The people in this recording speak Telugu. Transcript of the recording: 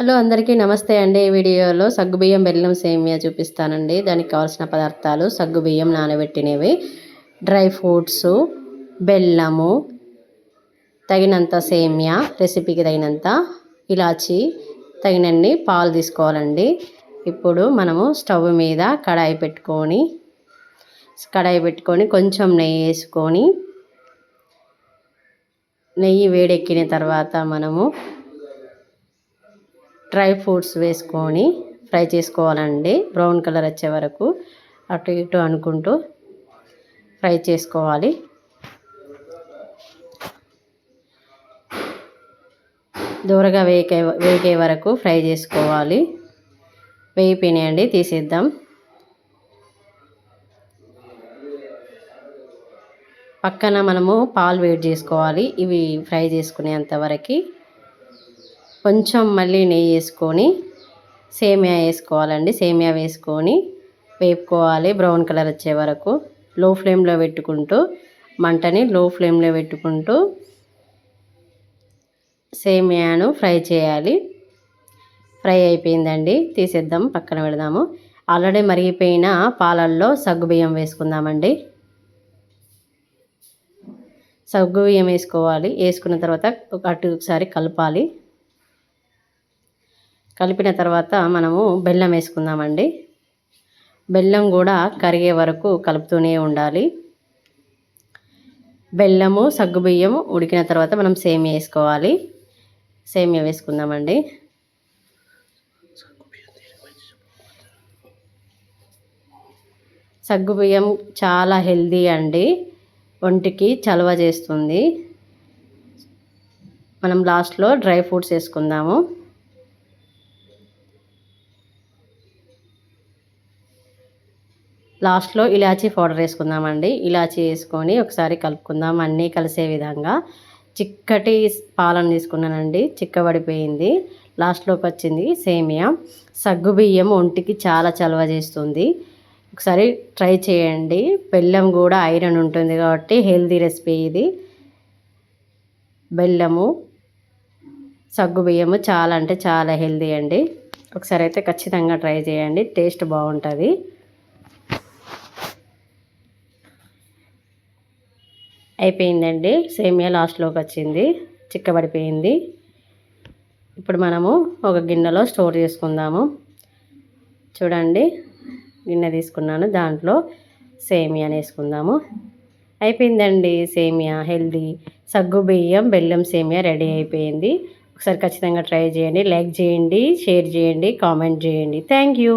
హలో అందరికీ నమస్తే అండి. ఈ వీడియోలో సగ్గుబియ్యం బెల్లం సేమియా చూపిస్తానండి. దానికి కావాల్సిన పదార్థాలు సగ్గుబియ్యం నానబెట్టినవి. డ్రై ఫ్రూట్స్ బెల్లము తగినంత సేమియా రెసిపీకి తగినంత ఇలాచి తగినన్ని పాలు తీసుకోవాలండి. ఇప్పుడు మనము స్టవ్ మీద కడాయి పెట్టుకొని కడాయి పెట్టుకొని కొంచెం నెయ్యి వేసుకొని నెయ్యి వేడెక్కిన తర్వాత మనము డ్రై ఫ్రూట్స్ వేసుకొని ఫ్రై చేసుకోవాలండి. బ్రౌన్ కలర్ వచ్చే వరకు అటు ఇటు అనుకుంటూ ఫ్రై చేసుకోవాలి. దూరగా వేకే వేగే వరకు ఫ్రై చేసుకోవాలి. వేయిపోయినాయండి తీసేద్దాం. పక్కన మనము పాలు వేడి చేసుకోవాలి. ఇవి ఫ్రై చేసుకునేంత వరకు కొంచెం మళ్ళీ నెయ్యి వేసుకొని సేమియా వేసుకోవాలండి. సేమియా వేసుకొని వేపుకోవాలి. బ్రౌన్ కలర్ వచ్చే వరకు లో ఫ్లేమ్లో పెట్టుకుంటూ మంటని లో ఫ్లేమ్లో పెట్టుకుంటూ సేమియాను ఫ్రై చేయాలి. ఫ్రై అయిపోయిందండి. తీసేద్దాం పక్కన పెడదాము. ఆల్రెడీ మరిగిపోయిన పాలల్లో సగ్గుబియ్యం వేసుకుందామండి. సగ్గుబియ్యం వేసుకోవాలి. వేసుకున్న తర్వాత అటు ఒకసారి కలపాలి. కలిపిన తర్వాత మనము బెల్లం వేసుకుందామండి. బెల్లం కూడా కరిగే వరకు కలుపుతూనే ఉండాలి. బెల్లము సగ్గుబియ్యం ఉడికిన తర్వాత మనం సేమియా వేసుకోవాలి. సేమియా వేసుకుందామండి. సగ్గుబియ్యం చాలా హెల్దీ అండి. ఒంటికి చలవ చేస్తుంది. మనం లాస్ట్లో డ్రై ఫ్రూట్స్ వేసుకుందాము. లాస్ట్లో ఇలాచీ పౌడర్ వేసుకుందామండి. ఇలాచీ వేసుకొని ఒకసారి కలుపుకుందాం. అన్నీ కలిసే విధంగా చిక్కటి పాలను తీసుకున్నానండి. చిక్కబడిపోయింది. లాస్ట్లోకి వచ్చింది సేమియా. సగ్గుబియ్యం ఒంటికి చాలా చలవ చేస్తుంది. ఒకసారి ట్రై చేయండి. బెల్లం కూడా ఐరన్ ఉంటుంది కాబట్టి హెల్దీ రెసిపీ ఇది. బెల్లము సగ్గుబియ్యము చాలా అంటే చాలా హెల్దీ అండి. ఒకసారి అయితే ఖచ్చితంగా ట్రై చేయండి. టేస్ట్ బాగుంటుంది. అయిపోయిందండి. సేమియా లాస్ట్లోకి వచ్చింది. చిక్కబడిపోయింది. ఇప్పుడు మనము ఒక గిన్నెలో స్టోర్ చేసుకుందాము. చూడండి. గిన్నె తీసుకున్నాను. దాంట్లో సేమియా వేసుకుందాము. అయిపోయిందండి సేమియా హెల్దీ. సగ్గు బియ్యం బెల్లం సేమియా రెడీ అయిపోయింది. ఒకసారి ఖచ్చితంగా ట్రై చేయండి. లైక్ చేయండి షేర్ చేయండి కామెంట్ చేయండి. Thank you.